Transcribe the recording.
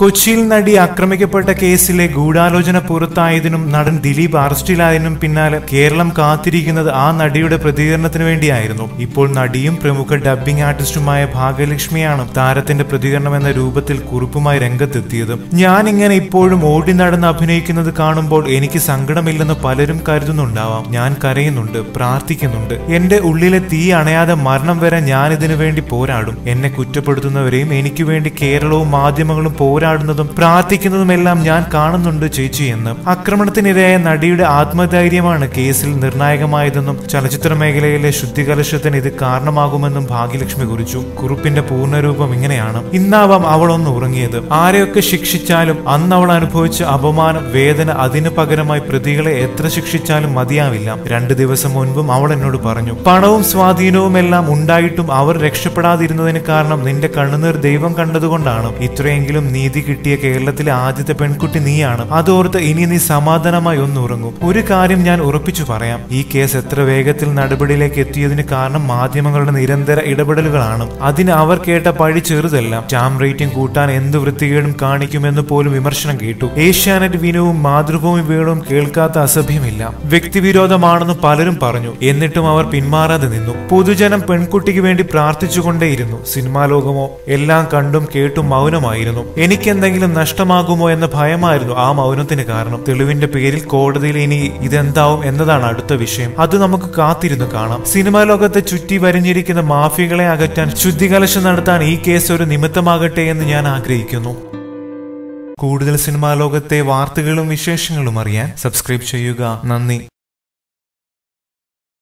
കൊച്ചിയിൽ നടി ആക്രമിക്കപ്പെട്ട കേസിലെ ഗൂഢാലോചന പുറത്തായതിനും നടൻ ദിലീപ് അറസ്റ്റിലായതിനും പിന്നാലെ കേരളം കാത്തിരിക്കുന്നത് ആ നടിയുടെ പ്രതികരണത്തിന് വേണ്ടിയായിരുന്നു. ഇപ്പോൾ നടിയും പ്രമുഖ ഡബ്ബിംഗ് ആർട്ടിസ്റ്റുമായ ഭാഗ്യലക്ഷ്മിയാണ് താരത്തിന്റെ പ്രതികരണം എന്ന രൂപത്തിൽ കുറിപ്പുമായി രംഗത്തെത്തിയത്. ഞാൻ ഇങ്ങനെ ഇപ്പോഴും ഓടി നടന്ന് അഭിനയിക്കുന്നത് കാണുമ്പോൾ എനിക്ക് സങ്കടമില്ലെന്ന് പലരും കരുതുന്നുണ്ടാവാം. ഞാൻ കരയുന്നുണ്ട് പ്രാർത്ഥിക്കുന്നുണ്ട്. എന്റെ ഉള്ളിലെ തീ അണയാതെ മരണം വരെ ഞാൻ ഇതിനു വേണ്ടി പോരാടും. എന്നെ കുറ്റപ്പെടുത്തുന്നവരെയും എനിക്ക് വേണ്ടി കേരളവും മാധ്യമങ്ങളും പോരാടുന്നതും പ്രാർത്ഥിക്കുന്നതുമെല്ലാം ഞാൻ കാണുന്നുണ്ട് ചേച്ചി എന്ന്. ആക്രമണത്തിനിരയായ നടിയുടെ ആത്മധൈര്യമാണ് കേസിൽ നിർണായകമായതെന്നും ചലച്ചിത്ര മേഖലയിലെ ശുദ്ധികലശത്തിന് ഇത് കാരണമാകുമെന്നും ഭാഗ്യലക്ഷ്മി കുറിച്ചു. കുറിപ്പിന്റെ പൂർണരൂപം ഇങ്ങനെയാണ്. ഇന്നാവാം അവൾ ഒന്ന് ഉറങ്ങിയത്. ആരെയൊക്കെ ശിക്ഷിച്ചാലും അന്ന് അവൾ അനുഭവിച്ച അപമാനം വേദന അതിനു പകരമായി പ്രതികളെ എത്ര ശിക്ഷിച്ചാലും മതിയാവില്ല. രണ്ടു ദിവസം മുൻപും അവൾ എന്നോട് പറഞ്ഞു പണവും സ്വാധീനവും എല്ലാം ഉണ്ടായിട്ടും അവർ രക്ഷപ്പെടാതിരുന്നതിന് കാരണം നിന്റെ കണ്ണുനീർ ദൈവം കണ്ടതുകൊണ്ടാണ്. ഇത്രയെങ്കിലും നീതി കിട്ടിയ കേരളത്തിലെ ആദ്യത്തെ പെൺകുട്ടി നീയാണ്. അതോർത്ത് ഇനി നീ സമാധാനമായി ഒന്ന് ഉറങ്ങും ഒരു കാര്യം ഞാൻ ഉറപ്പിച്ചു പറയാം. ഈ കേസ് എത്ര വേഗത്തിൽ നടപടിയിലേക്ക് എത്തിയതിന് കാരണം മാധ്യമങ്ങളുടെ നിരന്തര ഇടപെടലുകളാണ്. അതിന് അവർ കേട്ട പഴി ചെറുതല്ല. സ്റ്റാമ്പ് റേറ്റിംഗ് കൂട്ടാൻ എന്ത് വൃത്തികേടും കാണിക്കുമെന്ന് പോലും വിമർശനം കേട്ടു. ഏഷ്യാനെറ്റ് വിനവും മാതൃഭൂമി വീണവും കേൾക്കാത്ത അസഭ്യമില്ല. വ്യക്തിവിരോധമാണെന്ന് പലരും പറഞ്ഞു. എന്നിട്ടും അവർ പിന്മാറാതെ നിന്നു. പൊതുജനം പെൺകുട്ടിക്ക് വേണ്ടി പ്രാർത്ഥിച്ചുകൊണ്ടേയിരുന്നു. സിനിമാ ലോകമോ? എല്ലാം കണ്ടും കേട്ടും മൗനമായിരുന്നു. എനിക്കെന്തെങ്കിലും നഷ്ടമാകുമോ എന്ന ഭയമായിരുന്നു ആ മൗനത്തിന് കാരണം. തെളിവിന്റെ പേരിൽ കോടതിയിൽ ഇനി ഇതെന്താവും എന്നതാണ് അടുത്ത വിഷയം. അത് നമുക്ക് കാത്തിരുന്നു കാണാം. സിനിമാ ലോകത്തെ ചുറ്റി വരിഞ്ഞിരിക്കുന്ന മാഫിയകളെ അകറ്റാൻ ശുദ്ധികലശം നടത്താൻ ഈ കേസ് ഒരു നിമിത്തമാകട്ടെ എന്ന് ഞാൻ ആഗ്രഹിക്കുന്നു. കൂടുതൽ സിനിമാ ലോകത്തെ വാർത്തകളും വിശേഷങ്ങളും അറിയാൻ സബ്സ്ക്രൈബ് ചെയ്യുക. നന്ദി.